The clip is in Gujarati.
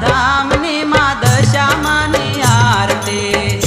ધામની માં દશામાની આરતી.